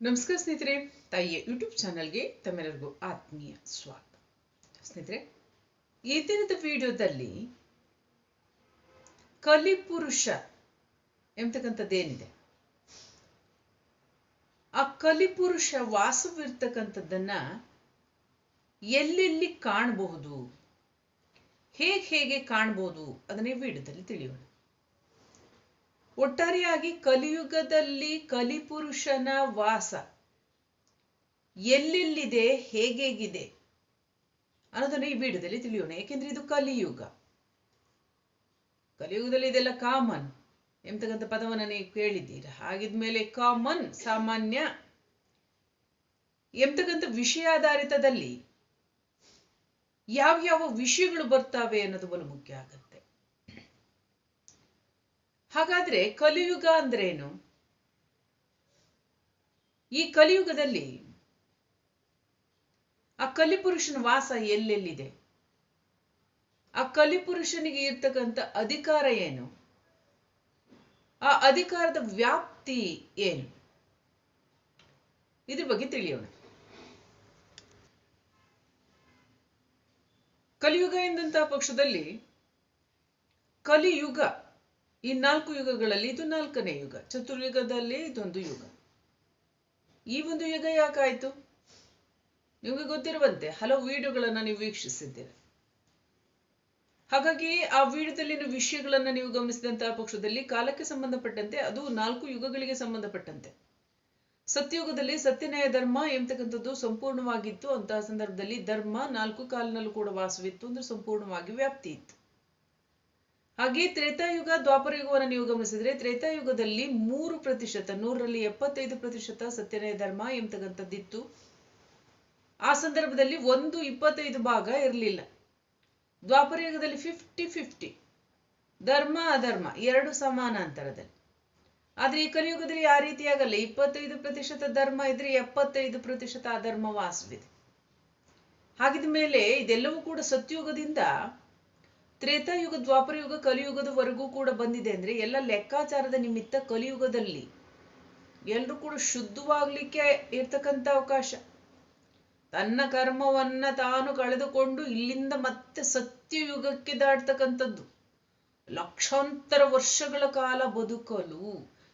ನಮಸ್ಕಾರ ಸ್ನೇಹಿತರೆ, ತಾಯಿಯ ಯೂಟ್ಯೂಬ್ ಚಾನಲ್ಗೆ ತಮ್ಮೆಲ್ಲರಿಗೂ ಆತ್ಮೀಯ ಸ್ವಾಗತ. ಸ್ನೇಹಿತರೆ, ಈ ದಿನದ ವಿಡಿಯೋದಲ್ಲಿ ಕಲಿಪುರುಷ ಎಂಬತಕ್ಕಂಥದ್ದೇನಿದೆ? ಆ ಕಲಿಪುರುಷ ವಾಸವಿರ್ತಕ್ಕಂಥದ್ದನ್ನ ಎಲ್ಲೆಲ್ಲಿ ಕಾಣಬಹುದು? ಹೇಗೆ ಹೇಗೆ ಕಾಣಬಹುದು? ಅದನ್ನೇ ವಿಡಿಯೋದಲ್ಲಿ ತಿಳಿಯೋಣ. ಒಟ್ಟಾರೆಯಾಗಿ ಕಲಿಯುಗದಲ್ಲಿ ಕಲಿಪುರುಷನ ವಾಸ ಎಲ್ಲೆಲ್ಲಿದೆ, ಹೇಗೇಗಿದೆ ಅನ್ನೋದನ್ನ ಈ ವಿಡಿಯೋದಲ್ಲಿ ತಿಳಿಯೋಣ. ಏಕೆಂದ್ರೆ ಇದು ಕಲಿಯುಗ. ಕಲಿಯುಗದಲ್ಲಿ ಇದೆಲ್ಲ ಕಾಮನ್ ಎಂಬತಕ್ಕಂಥ ಪದವನ್ನು ನೀವು ಕೇಳಿದ್ದೀರಾ? ಹಾಗಿದ್ಮೇಲೆ ಕಾಮನ್ ಸಾಮಾನ್ಯ. ಎಂಬತಕ್ಕಂಥ ವಿಷಯಾಧಾರಿತದಲ್ಲಿ ಯಾವ್ಯಾವ ವಿಷಯಗಳು ಬರ್ತಾವೆ ಅನ್ನೋದು ಬಲು ಮುಖ್ಯ ಆಗತ್ತೆ. ಹಾಗಾದ್ರೆ ಕಲಿಯುಗ ಅಂದ್ರೇನು? ಈ ಕಲಿಯುಗದಲ್ಲಿ ಆ ಕಲಿಪುರುಷನ ವಾಸ ಎಲ್ಲೆಲ್ಲಿದೆ? ಆ ಕಲಿಪುರುಷನಿಗೆ ಇರ್ತಕ್ಕಂಥ ಅಧಿಕಾರ ಏನು? ಆ ಅಧಿಕಾರದ ವ್ಯಾಪ್ತಿ ಏನು? ಇದ್ರ ಬಗ್ಗೆ ತಿಳಿಯೋಣ. ಕಲಿಯುಗ ಎಂದಂತಹ ಪಕ್ಷದಲ್ಲಿ ಕಲಿಯುಗ ಈ ನಾಲ್ಕು ಯುಗಗಳಲ್ಲಿ ಇದು ನಾಲ್ಕನೇ ಯುಗ. ಚತುರ್ಯುಗದಲ್ಲಿ ಇದೊಂದು ಯುಗ. ಈ ಒಂದು ಯುಗ ಯಾಕಾಯ್ತು? ನಿಮಗೆ ಗೊತ್ತಿರುವಂತೆ ಹಲವು ವೀಡಿಯೋಗಳನ್ನು ನೀವು ವೀಕ್ಷಿಸಿದ್ದೀರ. ಹಾಗಾಗಿ ಆ ವಿಡಿಯೋದಲ್ಲಿನ ವಿಷಯಗಳನ್ನ ನೀವು ಗಮನಿಸಿದಂತಹ ಪಕ್ಷದಲ್ಲಿ ಕಾಲಕ್ಕೆ ಸಂಬಂಧಪಟ್ಟಂತೆ ಅದು ನಾಲ್ಕು ಯುಗಗಳಿಗೆ ಸಂಬಂಧಪಟ್ಟಂತೆ. ಸತ್ಯಯುಗದಲ್ಲಿ ಸತ್ಯನ್ಯಾಯ ಧರ್ಮ ಎಂಬತಕ್ಕಂಥದ್ದು ಸಂಪೂರ್ಣವಾಗಿತ್ತು. ಅಂತಹ ಸಂದರ್ಭದಲ್ಲಿ ಧರ್ಮ ನಾಲ್ಕು ಕಾಲಿನಲ್ಲೂ ಕೂಡ ವಾಸವಿತ್ತು. ಅಂದ್ರೆ ಸಂಪೂರ್ಣವಾಗಿ ವ್ಯಾಪ್ತಿ ಇತ್ತು. ಹಾಗೆ ತ್ರೇತಾಯುಗ ದ್ವಾಪರ ಯುಗವನ್ನು ನೀವು ಗಮನಿಸಿದ್ರೆ ತ್ರೇತಾಯುಗದಲ್ಲಿ ಮೂರು ಪ್ರತಿಶತ, ನೂರರಲ್ಲಿ ಎಪ್ಪತ್ತೈದು ಪ್ರತಿಶತ ಸತ್ಯನೇ ಧರ್ಮ ಎಂಬತಕ್ಕಂಥದ್ದಿತ್ತು ಆ ಸಂದರ್ಭದಲ್ಲಿ ಒಂದು ಇಪ್ಪತ್ತೈದು ಭಾಗ ಇರಲಿಲ್ಲ. ದ್ವಾಪರ ಯುಗದಲ್ಲಿ ಫಿಫ್ಟಿ ಫಿಫ್ಟಿ ಧರ್ಮ ಅಧರ್ಮ, ಎರಡು ಸಮಾನಾಂತರದಲ್ಲಿ. ಆದ್ರೆ ಈ ಕಲಿಯುಗದಲ್ಲಿ ಆ ರೀತಿಯಾಗಲ್ಲ, ಇಪ್ಪತ್ತೈದು ಪ್ರತಿಶತ ಧರ್ಮ ಇದ್ರೆ ಎಪ್ಪತ್ತೈದು ಪ್ರತಿಶತ ಅಧರ್ಮ ವಾಸವಿದೆ. ಹಾಗಿದ ಮೇಲೆ ಇದೆಲ್ಲವೂ ಕೂಡ ಸತ್ಯುಗದಿಂದ ತ್ರೇತಾಯುಗ ದ್ವಾಪರಯುಗ ಕಲಿಯುಗದವರೆಗೂ ಕೂಡ ಬಂದಿದೆ ಅಂದ್ರೆ ಎಲ್ಲ ಲೆಕ್ಕಾಚಾರದ ನಿಮಿತ್ತ ಕಲಿಯುಗದಲ್ಲಿ. ಎಲ್ಲರೂ ಕೂಡ ಶುದ್ಧವಾಗ್ಲಿಕ್ಕೆ ಇರ್ತಕ್ಕಂಥ ಅವಕಾಶ. ತನ್ನ ಕರ್ಮವನ್ನ ತಾನು ಕಳೆದುಕೊಂಡು ಇಲ್ಲಿಂದ ಮತ್ತೆ ಸತ್ಯಯುಗಕ್ಕೆ ದಾಟ್ತಕ್ಕಂಥದ್ದು. ಲಕ್ಷಾಂತರ ವರ್ಷಗಳ ಕಾಲ ಬದುಕಲು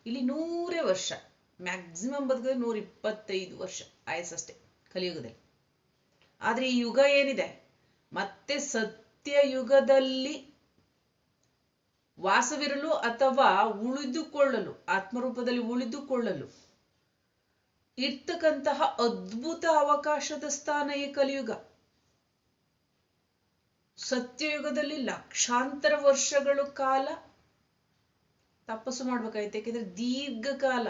ಇಲ್ಲಿ ನೂರೇ ವರ್ಷ, ಮ್ಯಾಕ್ಸಿಮಮ್ ಬದುಕಿದ್ರೆ ನೂರ ಇಪ್ಪತ್ತೈದು ವರ್ಷ ಆಯಸ್ಸಷ್ಟೇ ಕಲಿಯುಗದಲ್ಲಿ. ಆದ್ರೆ ಈ ಯುಗ ಏನಿದೆ? ಮತ್ತೆ ಸತ್ಯಯುಗದಲ್ಲಿ ವಾಸವಿರಲು ಅಥವಾ ಉಳಿದುಕೊಳ್ಳಲು, ಆತ್ಮರೂಪದಲ್ಲಿ ಉಳಿದುಕೊಳ್ಳಲು ಇರ್ತಕ್ಕಂತಹ ಅದ್ಭುತ ಅವಕಾಶದ ಸ್ಥಾನ ಈ ಕಲಿಯುಗ. ಸತ್ಯಯುಗದಲ್ಲಿ ಲಕ್ಷಾಂತರ ವರ್ಷಗಳು ಕಾಲ ತಪಸ್ಸು ಮಾಡ್ಬೇಕಾಯ್ತು ಯಾಕೆಂದ್ರೆ ದೀರ್ಘಕಾಲ,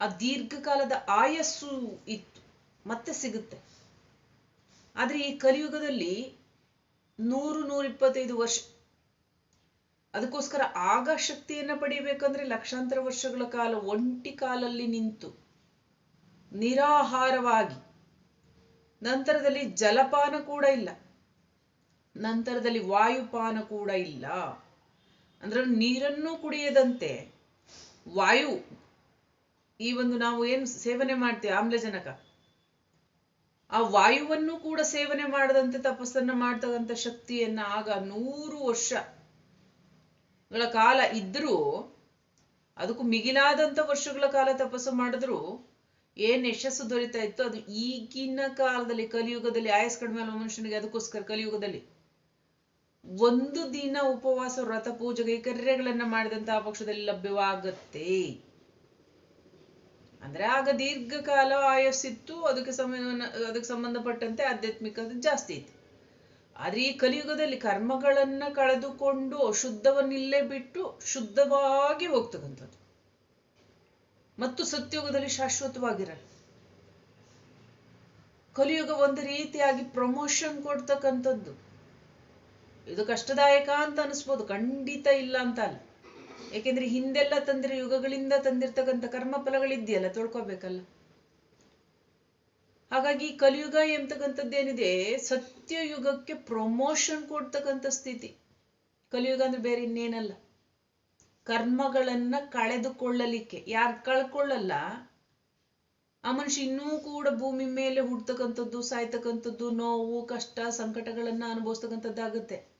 ಆ ದೀರ್ಘಕಾಲದ ಆಯಸ್ಸು ಇತ್ತು, ಮತ್ತೆ ಸಿಗುತ್ತೆ. ಆದ್ರೆ ಈ ಕಲಿಯುಗದಲ್ಲಿ ನೂರು ನೂರ ಇಪ್ಪತ್ತೈದು ವರ್ಷ. ಅದಕ್ಕೋಸ್ಕರ ಆಗ ಶಕ್ತಿಯನ್ನ ಪಡಿಬೇಕಂದ್ರೆ ಲಕ್ಷಾಂತರ ವರ್ಷಗಳ ಕಾಲ ಒಂಟಿ ಕಾಲಲ್ಲಿ ನಿಂತು, ನಿರಾಹಾರವಾಗಿ. ನಂತರದಲ್ಲಿ ಜಲಪಾನ ಕೂಡ ಇಲ್ಲ. ನಂತರದಲ್ಲಿ ವಾಯುಪಾನ ಕೂಡ ಇಲ್ಲ. ಅಂದ್ರೆ ನೀರನ್ನು ಕುಡಿಯದಂತೆ ವಾಯು. ಈ ಒಂದು ನಾವು ಏನು ಸೇವನೆ ಮಾಡ್ತೇವೆ ಆಮ್ಲಜನಕ. ಆ ವಾಯುವನ್ನು ಕೂಡ ಸೇವನೆ ಮಾಡದಂತೆ ತಪಸ್ಸನ್ನ ಮಾಡ್ತಕ್ಕಂಥ ಶಕ್ತಿಯನ್ನ ಆಗ ನೂರು ವರ್ಷಗಳ ಕಾಲ ಇದ್ರೂ, ಅದಕ್ಕೂ ಮಿಗಿಲಾದಂತ ವರ್ಷಗಳ ಕಾಲ ತಪಸ್ಸು ಮಾಡಿದ್ರು ಏನ್ ಯಶಸ್ಸು ದೊರೀತಾ ಇತ್ತು ಅದು ಈಗಿನ ಕಾಲದಲ್ಲಿ, ಕಲಿಯುಗದಲ್ಲಿ ಆಯಸ್ ಕಡಿಮೆ ಮನುಷ್ಯನಿಗೆ ಅದಕ್ಕೋಸ್ಕರ ಕಲಿಯುಗದಲ್ಲಿ ಒಂದು ದಿನ ಉಪವಾಸ, ವ್ರತ ಪೂಜೆ ಕೈಕರ್ಯಗಳನ್ನ ಮಾಡಿದಂತಹ ಪಕ್ಷದಲ್ಲಿ ಲಭ್ಯವಾಗತ್ತೆ. ಅಂದ್ರೆ ಆಗ ದೀರ್ಘಕಾಲ ಆಯಸ್ಸಿತ್ತು, ಅದಕ್ಕೆ ಸಮಯ ಅದಕ್ಕೆ ಸಂಬಂಧಪಟ್ಟಂತೆ ಆಧ್ಯಾತ್ಮಿಕ ಜಾಸ್ತಿ ಇತ್ತು. ಆದ್ರೆ ಈ ಕಲಿಯುಗದಲ್ಲಿ ಕರ್ಮಗಳನ್ನ ಕಳೆದುಕೊಂಡು ಅಶುದ್ಧವನ್ನಿಲ್ಲೇ ಬಿಟ್ಟು ಶುದ್ಧವಾಗಿ ಹೋಗ್ತಕ್ಕಂಥದ್ದು. ಮತ್ತು ಸತ್ಯುಗದಲ್ಲಿ ಶಾಶ್ವತವಾಗಿರಲ್ಲ. ಕಲಿಯುಗ ಒಂದು ರೀತಿಯಾಗಿ ಪ್ರಮೋಷನ್ ಕೊಡ್ತಕ್ಕಂಥದ್ದು. ಇದು ಕಷ್ಟದಾಯಕ ಅಂತ ಅನಿಸ್ಬೋದು, ಖಂಡಿತ ಇಲ್ಲ ಅಂತ ಅಲ್ಲ. ಯಾಕೆಂದ್ರೆ ಹಿಂದೆಲ್ಲ ತಂದಿರೋ ಯುಗಗಳಿಂದ ತಂದಿರ್ತಕ್ಕಂಥ ಕರ್ಮ ಫಲಗಳಿದೆಯಲ್ಲ ತೊಳ್ಕೊಬೇಕಲ್ಲ. ಹಾಗಾಗಿ ಕಲಿಯುಗ ಎಂಬತಕ್ಕಂಥದ್ದೇನಿದೆ ಸತ್ಯಯುಗಕ್ಕೆ ಪ್ರಮೋಷನ್ ಕೊಡ್ತಕ್ಕಂಥ ಸ್ಥಿತಿ. ಕಲಿಯುಗ ಅಂದ್ರೆ ಬೇರೆ ಇನ್ನೇನಲ್ಲ. ಕರ್ಮಗಳನ್ನ ಕಳೆದುಕೊಳ್ಳಲಿಕ್ಕೆ, ಯಾರು ಕಳ್ಕೊಳ್ಳಲ್ಲ, ಆ ಮನುಷ್ಯ ಇನ್ನೂ ಕೂಡ ಭೂಮಿ ಮೇಲೆ ಹುಡ್ತಕ್ಕಂಥದ್ದು, ಸಾಯ್ತಕ್ಕಂಥದ್ದು, ನೋವು, ಕಷ್ಟ, ಸಂಕಟಗಳನ್ನ ಅನುಭವಿಸ್ತಕ್ಕಂಥದ್ದಾಗುತ್ತೆ.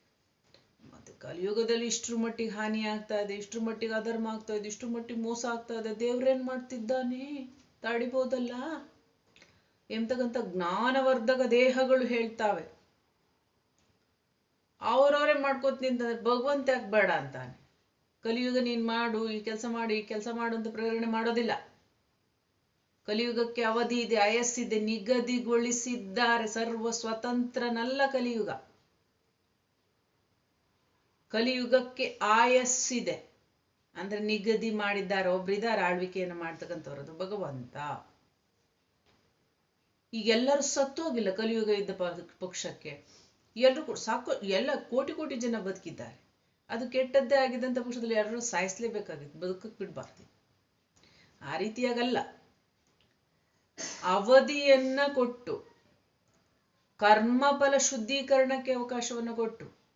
ಕಲಿಯುಗದಲ್ಲಿ ಇಷ್ಟ್ರ ಮಟ್ಟಿಗೆ ಹಾನಿ ಆಗ್ತಾ ಇದೆ, ಇಷ್ಟ್ರ ಮಟ್ಟಿಗೆ ಅಧರ್ಮ ಆಗ್ತಾ ಇದೆ, ಇಷ್ಟ್ರ ಮಟ್ಟಿಗೆ ಮೋಸ ಆಗ್ತಾ ಇದೆ. ದೇವ್ರೇನ್ ಮಾಡ್ತಿದ್ದಾನೆ? ತಡಿಬೋದಲ್ಲ? ಎಂತಕ್ಕಂಥ ಜ್ಞಾನವರ್ಧಕ ದೇಹಗಳು ಹೇಳ್ತಾವೆ. ಅವರವರೇ ಮಾಡ್ಕೋತ ನಿಂತಂದ್ರೆ ಭಗವಂತ ಯಾಕೆ ಬೇಡ ಅಂತಾನೆ? ಕಲಿಯುಗ ನೀನ್ ಮಾಡು, ಈ ಕೆಲಸ ಮಾಡು, ಈ ಕೆಲಸ ಮಾಡು ಅಂತ ಪ್ರೇರಣೆ ಮಾಡೋದಿಲ್ಲ. ಕಲಿಯುಗಕ್ಕೆ ಅವಧಿ ಇದೆ ಅಯಸ್ಸಿದೆ ನಿಗದಿಗೊಳಿಸಿದ್ದಾರೆ ಸರ್ವ ಸ್ವತಂತ್ರನಲ್ಲ ಕಲಿಯುಗ. ಕಲಿಯುಗಕ್ಕೆ ಆಯಸ್ಸಿದೆ. ಅಂದ್ರೆ ನಿಗದಿ ಮಾಡಿದ್ದಾರೆ, ಒಬ್ರಿದ್ದಾರೆ, ಆಳ್ವಿಕೆಯನ್ನು ಮಾಡ್ತಕ್ಕಂಥವ್ರದು ಭಗವಂತ. ಈಗೆಲ್ಲರೂ ಸತ್ತೋಗಿಲ್ಲ ಕಲಿಯುಗ ಇದ್ದ ಪಕ್ಷಕ್ಕೆ. ಎಲ್ಲರೂ ಸಾಕು, ಎಲ್ಲ ಕೋಟಿ ಕೋಟಿ ಜನ ಬದುಕಿದ್ದಾರೆ. ಅದು ಕೆಟ್ಟದ್ದೇ ಆಗಿದ್ದಂಥ ಪಕ್ಷದಲ್ಲಿ ಎಲ್ಲರೂ ಸಾಯಿಸ್ಲೇಬೇಕಾಗಿತ್ತು, ಬದುಕಕ್ಕೆ ಬಿಡಬಾರ್ದು. ಆ ರೀತಿಯಾಗಲ್ಲ. ಅವಧಿಯನ್ನ ಕೊಟ್ಟು, ಕರ್ಮಫಲ ಶುದ್ಧೀಕರಣಕ್ಕೆ ಅವಕಾಶವನ್ನು ಕೊಟ್ಟು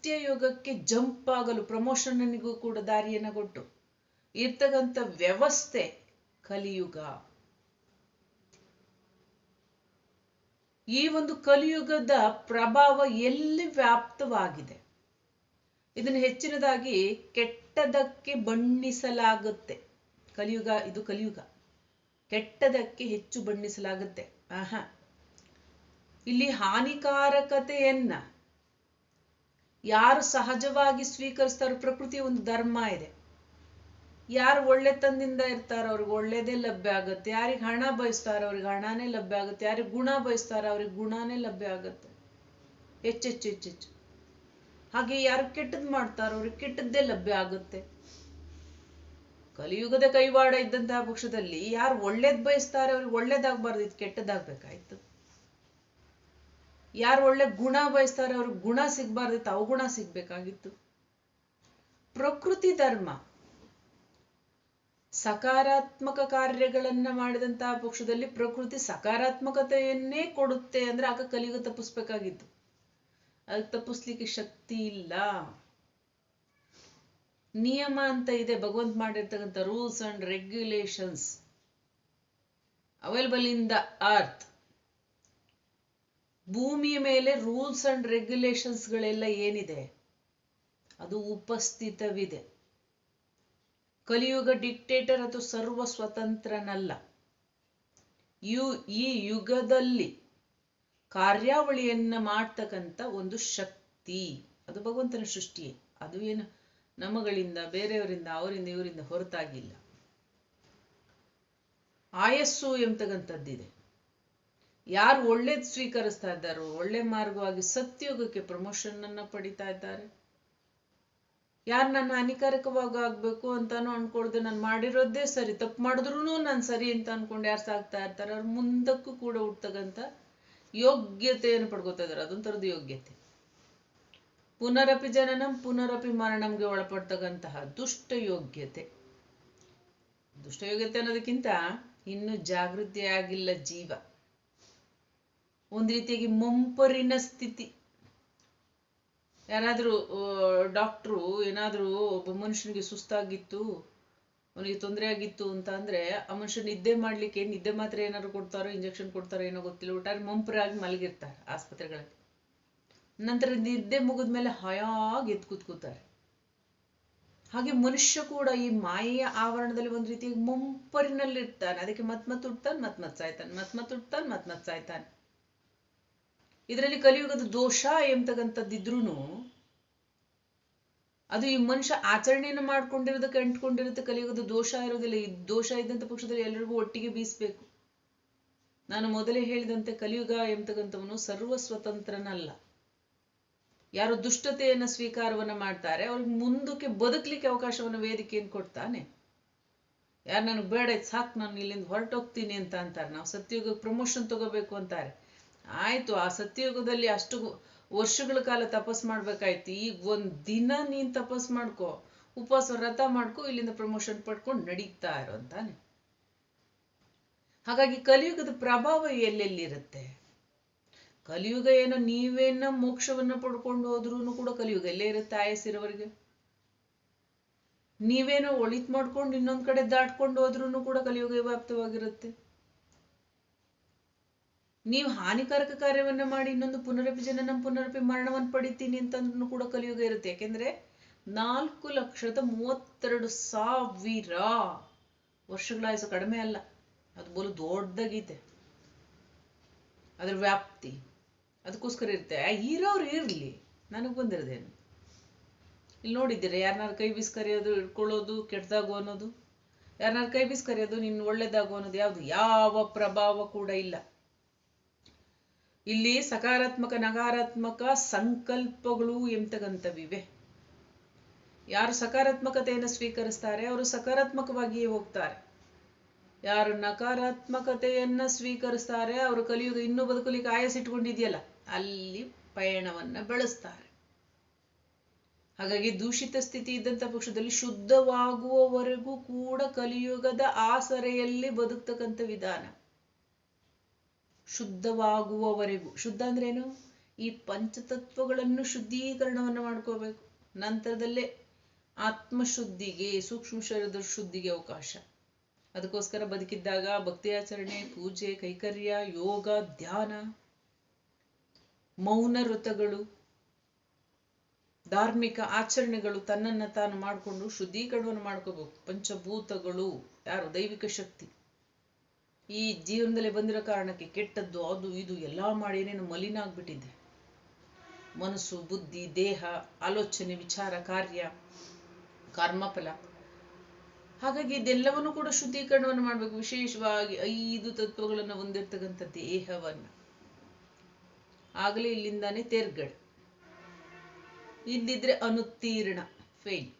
ಸತ್ಯಯುಗಕ್ಕೆ ಜಂಪ್ ಆಗಲು ಪ್ರಮೋಷನ್ನಿಗೂ ಕೂಡ ದಾರಿಯನ್ನ ಕೊಟ್ಟು. ಇರ್ತಕ್ಕಂಥ ವ್ಯವಸ್ಥೆ ಕಲಿಯುಗ. ಈ ಒಂದು ಕಲಿಯುಗದ ಪ್ರಭಾವ ಎಲ್ಲಿ ವ್ಯಾಪ್ತವಾಗಿದೆ? ಇದನ್ನು ಹೆಚ್ಚಿನದಾಗಿ ಕೆಟ್ಟದಕ್ಕೆ ಬಣ್ಣಿಸಲಾಗುತ್ತೆ. ಕಲಿಯುಗ, ಇದು ಕಲಿಯುಗ. ಕೆಟ್ಟದಕ್ಕೆ ಹೆಚ್ಚು ಬಣ್ಣಿಸಲಾಗುತ್ತೆ. ಆಹಾ. ಇಲ್ಲಿ ಹಾನಿಕಾರಕತೆಯನ್ನ ಯಾರು ಸಹಜವಾಗಿ ಸ್ವೀಕರಿಸ್ತಾರೋ ಪ್ರಕೃತಿ ಒಂದು ಧರ್ಮ ಇದೆ. ಯಾರು ಒಳ್ಳೆತನದಿಂದ ಇರ್ತಾರೋ ಅವ್ರಿಗೆ ಒಳ್ಳೇದೇ ಲಭ್ಯ ಆಗುತ್ತೆ. ಯಾರಿಗೆ ಹಣ ಬಯಸ್ತಾರೋ ಅವ್ರಿಗೆ ಹಣನೇ ಲಭ್ಯ ಆಗುತ್ತೆ. ಯಾರಿಗೆ ಗುಣ ಬಯಸ್ತಾರೋ ಅವ್ರಿಗೆ ಗುಣನೇ ಲಭ್ಯ ಆಗುತ್ತೆ. ಹೆಚ್ಚೆಚ್ಚು ಹೆಚ್ಚೆಚ್ಚು. ಹಾಗೆ ಯಾರು ಕೆಟ್ಟದ್ ಮಾಡ್ತಾರೋ ಅವ್ರಿಗೆ ಕೆಟ್ಟದ್ದೇ ಲಭ್ಯ ಆಗುತ್ತೆ. ಕಲಿಯುಗದ ಕೈವಾಡ ಇದ್ದಂತಹ ಪಕ್ಷದಲ್ಲಿ ಯಾರು ಒಳ್ಳೇದ್ ಬಯಸ್ತಾರೆ ಅವ್ರಿಗೆ ಒಳ್ಳೇದಾಗ್ಬಾರ್ದು. ಇದು ಕೆಟ್ಟದಾಗ್ಬೇಕಾಯ್ತು. ಯಾರು ಒಳ್ಳೆ ಗುಣ ಬಯಸ್ತಾರೆ ಅವ್ರಿಗೆ ಗುಣ ಸಿಗ್ಬಾರ್ದಿತ್ತು ಅವಗುಣ ಸಿಗ್ಬೇಕಾಗಿತ್ತು. ಪ್ರಕೃತಿ ಧರ್ಮ, ಸಕಾರಾತ್ಮಕ ಕಾರ್ಯಗಳನ್ನ ಮಾಡಿದಂತಹ ಪಕ್ಷದಲ್ಲಿ ಪ್ರಕೃತಿ ಸಕಾರಾತ್ಮಕತೆಯನ್ನೇ ಕೊಡುತ್ತೆ ಅಂದ್ರೆ ಆಗ ಕಲಿಯುಗ ತಪ್ಪಿಸ್ಬೇಕಾಗಿತ್ತು. ಅದಕ್ಕೆ ತಪ್ಪಿಸ್ಲಿಕ್ಕೆ ಶಕ್ತಿ ಇಲ್ಲ. ನಿಯಮ ಅಂತ ಇದೆ, ಭಗವಂತ ಮಾಡಿರ್ತಕ್ಕಂಥ rules and regulations available in the earth ಭೂಮಿಯ ಮೇಲೆ ರೂಲ್ಸ್ ಅಂಡ್ ರೆಗ್ಯುಲೇಷನ್ಸ್ಗಳೆಲ್ಲ ಏನಿದೆ? ಅದು ಉಪಸ್ಥಿತವಿದೆ. ಕಲಿಯುಗ ಡಿಕ್ಟೇಟರ್ ಅಥವಾ ಸರ್ವ ಸ್ವತಂತ್ರನಲ್ಲ ಯು, ಈ ಯುಗದಲ್ಲಿ ಕಾರ್ಯಾವಳಿಯನ್ನ ಮಾಡ್ತಕ್ಕಂಥ ಒಂದು ಶಕ್ತಿ. ಅದು ಭಗವಂತನ ಸೃಷ್ಟಿಯೇ ಅದು ಏನು ನಮಗಳಿಂದ, ಬೇರೆಯವರಿಂದ, ಅವರಿಂದ, ಇವರಿಂದ ಹೊರತಾಗಿಲ್ಲ. ಆಯಸ್ಸು ಎಂಬತಕ್ಕಂಥದ್ದಿದೆ ಯಾರು ಒಳ್ಳೇದು ಸ್ವೀಕರಿಸ್ತಾ ಇದ್ದಾರೋ, ಒಳ್ಳೆ ಮಾರ್ಗವಾಗಿ ಸತ್ಯೋಗಕ್ಕೆ ಪ್ರಮೋಷನ್ ಅನ್ನ ಪಡಿತಾ ಇದ್ದಾರೆ. ಯಾರು ನನ್ನ ಹಾನಿಕಾರಕವಾಗಿ ಆಗ್ಬೇಕು ಅಂತಾನು ಅನ್ಕೊಳ್ದೆ, ನಾನು ಮಾಡಿರೋದೇ ಸರಿ, ತಪ್ಪು ಮಾಡಿದ್ರು ನಾನು ಸರಿ ಅಂತ ಅನ್ಕೊಂಡು ಯಾರು ಸಾಕ್ತಾ ಇರ್ತಾರೆ, ಅವ್ರ ಮುಂದಕ್ಕೂ ಕೂಡ ಹುಟ್ಟತಕ್ಕಂಥ ಯೋಗ್ಯತೆಯನ್ನು ಪಡ್ಕೋತಾ ಇದ್ದಾರೆ. ಅದೊಂಥರದ್ದು ಯೋಗ್ಯತೆ. ಪುನರಪಿ ಜನನಂ, ಪುನರಪಿ ಮರಣಂಗೆ ಒಳಪಡ್ತಕ್ಕಂತಹ ದುಷ್ಟ ಯೋಗ್ಯತೆ. ದುಷ್ಟ ಯೋಗ್ಯತೆ ಅನ್ನೋದಕ್ಕಿಂತ ಇನ್ನು ಜಾಗೃತಿ ಆಗಿಲ್ಲ ಜೀವ. ಒಂದ್ ರೀತಿಯಾಗಿ ಮುಂಪರಿನ ಸ್ಥಿತಿ. ಯಾರಾದ್ರೂ ಡಾಕ್ಟ್ರು, ಏನಾದ್ರೂ ಒಬ್ಬ ಮನುಷ್ಯನಿಗೆ ಸುಸ್ತಾಗಿತ್ತು, ಅವನಿಗೆ ತೊಂದರೆ ಆಗಿತ್ತು ಅಂತ ಅಂದ್ರೆ, ಆ ಮನುಷ್ಯ ನಿದ್ದೆ ಮಾಡ್ಲಿಕ್ಕೆ ನಿದ್ದೆ ಮಾತ್ರ ಏನಾದ್ರು ಕೊಡ್ತಾರೋ ಇಂಜೆಕ್ಷನ್ ಕೊಡ್ತಾರೋ ಏನೋ ಗೊತ್ತಿಲ್ಲ, ಒಟ್ಟಾರೆ ಮಂಪರಾಗಿ ಮಲಗಿರ್ತಾರೆ ಆಸ್ಪತ್ರೆಗಳಲ್ಲಿ. ನಂತರ ನಿದ್ದೆ ಮುಗಿದ್ಮೇಲೆ ಹಯಾಗಿ ಎದ್ದು ಕೂತ್ಕೋತಾರೆ. ಹಾಗೆ ಮನುಷ್ಯ ಕೂಡ ಈ ಮಾಯೆಯ ಆವರಣದಲ್ಲಿ ಒಂದು ರೀತಿಯಾಗಿ ಮುಂಪರಿನಲ್ಲಿ ಇರ್ತಾನೆ ಅದಕ್ಕೆ ಮತ್ ಮತ್ ಹುಡ್ತಾನೆ ಮತ್ ಮತ್ ಸಾಯ್ತಾನೆ ಮತ್ ಮತ್ ಹುಡ್ತಾನೆ ಮತ್ ಮತ್ ಸಾಯ್ತಾನೆ. ಇದರಲ್ಲಿ ಕಲಿಯುಗದ ದೋಷ ಎಂಬತಕ್ಕಂಥದ್ದಿದ್ರೂನು ಅದು ಈ ಮನುಷ್ಯ ಆಚರಣೆಯನ್ನು ಮಾಡ್ಕೊಂಡಿರೋದಕ್ಕೆ ಅಂಟ್ಕೊಂಡಿರುತ್ತೆ ಕಲಿಯುಗದ ದೋಷ ಇರೋದಿಲ್ಲ. ಈ ದೋಷ ಇದ್ದಂಥ ಪಕ್ಷದಲ್ಲಿ ಎಲ್ಲರಿಗೂ ಒಟ್ಟಿಗೆ ಬೀಸಬೇಕು. ನಾನು ಮೊದಲೇ ಹೇಳಿದಂತೆ ಕಲಿಯುಗ ಎಂಬತಕ್ಕಂಥವನು ಸರ್ವ ಸ್ವತಂತ್ರನಲ್ಲ. ಯಾರು ದುಷ್ಟತೆಯನ್ನು ಸ್ವೀಕಾರವನ್ನ ಮಾಡ್ತಾರೆ ಅವ್ರಿಗೆ ಮುಂದಕ್ಕೆ ಬದುಕಲಿಕ್ಕೆ ಅವಕಾಶವನ್ನ ವೇದಿಕೆಯನ್ನು ಕೊಡ್ತಾನೆ. ಯಾರು, ನನಗೆ ಬೇಡ ಸಾಕು, ನಾನು ಇಲ್ಲಿಂದ ಹೊರಟೋಗ್ತೀನಿ ಅಂತ ಅಂತಾರೆ. ನಾವು ಸತ್ಯಯುಗಕ್ಕೆ ಪ್ರಮೋಷನ್ ತಗೋಬೇಕು ಅಂತಾರೆ. ಆಯ್ತು, ಆ ಸತ್ಯಯುಗದಲ್ಲಿ ಅಷ್ಟು ವರ್ಷಗಳ ಕಾಲ ತಪಸ್ ಮಾಡ್ಬೇಕಾಯ್ತು. ಈಗ ಒಂದ್ ದಿನ ನೀನ್ ತಪಸ್ ಮಾಡ್ಕೋ, ಉಪವಾಸ ವ್ರತ ಮಾಡ್ಕೋ, ಇಲ್ಲಿಂದ ಪ್ರಮೋಷನ್ ಪಡ್ಕೊಂಡು ನಡೀತಾ ಇರೋ ಅಂತಾನೆ. ಹಾಗಾಗಿ ಕಲಿಯುಗದ ಪ್ರಭಾವ ಎಲ್ಲೆಲ್ಲಿರುತ್ತೆ? ಕಲಿಯುಗ ಏನೋ ನೀವೇನ ಮೋಕ್ಷವನ್ನ ಪಡ್ಕೊಂಡು ಹೋದ್ರೂ ಕೂಡ ಕಲಿಯುಗ ಎಲ್ಲೇ ಇರುತ್ತೆ ಆಯಸ್ಸಿರೋವರೆಗೆ? ನೀವೇನೋ ಒಳಿತ್ ಮಾಡ್ಕೊಂಡು ಇನ್ನೊಂದ್ ಕಡೆ ದಾಟ್ಕೊಂಡು ಹೋದ್ರೂ ಕೂಡ ಕಲಿಯುಗ ವ್ಯಾಪ್ತವಾಗಿರುತ್ತೆ. ನೀವು ಹಾನಿಕಾರಕ ಕಾರ್ಯವನ್ನ ಮಾಡಿ ಇನ್ನೊಂದು ಪುನರಪಿ ಜನನ ಪುನರಪಿ ಮರಣವನ್ನು ಪಡಿತೀನಿ ಅಂತಂದ್ರೂ ಕೂಡ ಕಲಿಯುಗ ಇರುತ್ತೆ. ಯಾಕೆಂದ್ರೆ ನಾಲ್ಕು ಲಕ್ಷದ ಮೂವತ್ತೆರಡು ಸಾವಿರ ವರ್ಷಗಳ ಆಯಸ್ಸು ಕಡಿಮೆ ಅಲ್ಲ. ಅದು ಬೋಲು ದೊಡ್ಡದಾಗಿದೆ ಅದ್ರ ವ್ಯಾಪ್ತಿ. ಅದಕ್ಕೋಸ್ಕರ ಇರುತ್ತೆ. ಇರೋರು ಇರ್ಲಿ. ನನಗೆ ಬಂದಿರೋದೇನು? ಇಲ್ಲಿ ನೋಡಿದ್ದೀರಾ ಯಾರನ್ನಾರು ಕೈ ಬೀಸ್ ಕರೆಯೋದು, ಇಟ್ಕೊಳ್ಳೋದು, ಕೆಟ್ಟದಾಗು ಅನ್ನೋದು? ಯಾರನ್ನಾರು ಕೈ ಬೀಸ್ ಕರೆಯೋದು ನಿನ್ನ ಒಳ್ಳೇದಾಗು ಅನ್ನೋದು ಯಾವುದು? ಯಾವ ಪ್ರಭಾವ ಕೂಡ ಇಲ್ಲ. ಇಲ್ಲಿ ಸಕಾರಾತ್ಮಕ, ನಕಾರಾತ್ಮಕ ಸಂಕಲ್ಪಗಳು ಎಂತಕ್ಕಂಥವಿವೆ ಯಾರು ಸಕಾರಾತ್ಮಕತೆಯನ್ನು ಸ್ವೀಕರಿಸ್ತಾರೆ, ಅವರು ಸಕಾರಾತ್ಮಕವಾಗಿಯೇ ಹೋಗ್ತಾರೆ. ಯಾರು ನಕಾರಾತ್ಮಕತೆಯನ್ನ ಸ್ವೀಕರಿಸ್ತಾರೆ, ಅವರು ಕಲಿಯುಗ ಇನ್ನೂ ಬದುಕಲಿಕ್ಕೆ ಆಯಸಿಟ್ಕೊಂಡಿದೆಯಲ್ಲ ಅಲ್ಲಿ ಪಯಣವನ್ನ ಬೆಳೆಸ್ತಾರೆ. ಹಾಗಾಗಿ ದೂಷಿತ ಸ್ಥಿತಿ ಇದ್ದಂಥ ಪಕ್ಷದಲ್ಲಿ ಶುದ್ಧವಾಗುವವರೆಗೂ ಕೂಡ ಕಲಿಯುಗದ ಆಸರೆಯಲ್ಲಿ ಬದುಕ್ತಕ್ಕಂಥ ವಿಧಾನ. ಶುದ್ಧವಾಗುವವರೆಗೂ. ಶುದ್ಧ ಅಂದ್ರೇನು? ಈ ಪಂಚತತ್ವಗಳನ್ನು ಶುದ್ಧೀಕರಣವನ್ನು ಮಾಡ್ಕೋಬೇಕು ನಂತರದಲ್ಲೇ ಆತ್ಮಶುದ್ಧಿಗೆ, ಸೂಕ್ಷ್ಮ ಶರೀರದ ಶುದ್ಧಿಗೆ ಅವಕಾಶ. ಅದಕ್ಕೋಸ್ಕರ ಬದುಕಿದ್ದಾಗ ಭಕ್ತಿ ಆಚರಣೆ ಪೂಜೆ, ಕೈಕರ್ಯ, ಯೋಗ, ಧ್ಯಾನ, ಮೌನ ವೃತಗಳು ಧಾರ್ಮಿಕ ಆಚರಣೆಗಳು ತನ್ನನ್ನ ತಾನು ಮಾಡಿಕೊಂಡು ಶುದ್ಧೀಕರಣವನ್ನು ಮಾಡ್ಕೋಬೇಕು ಪಂಚಭೂತಗಳು, ಯಾರು? ದೈವಿಕ ಶಕ್ತಿ. ಈ ಜೀವನದಲ್ಲಿ ಬಂದಿರೋ ಕಾರಣಕ್ಕೆ ಕೆಟ್ಟದ್ದು, ಅದು, ಇದು ಎಲ್ಲಾ ಮಾಡಿ ಏನೇನು ಮಲಿನ ಆಗ್ಬಿಟ್ಟಿದೆ. ಮನಸ್ಸು, ಬುದ್ಧಿ, ದೇಹ, ಆಲೋಚನೆ, ವಿಚಾರ, ಕಾರ್ಯ, ಕರ್ಮಫಲ. ಹಾಗಾಗಿ ಇದೆಲ್ಲವನ್ನು ಕೂಡ ಶುದ್ಧೀಕರಣವನ್ನು ಮಾಡಬೇಕು. ವಿಶೇಷವಾಗಿ ಐದು ತತ್ವಗಳನ್ನು ಹೊಂದಿರ್ತಕ್ಕಂಥ ದೇಹವನ್ನ. ಆಗಲೇ ಇಲ್ಲಿಂದಾನೇ ತೇರ್ಗಡೆ. ಇದ್ದಿದ್ರೆ ಅನುತ್ತೀರ್ಣ ಫೇಲ್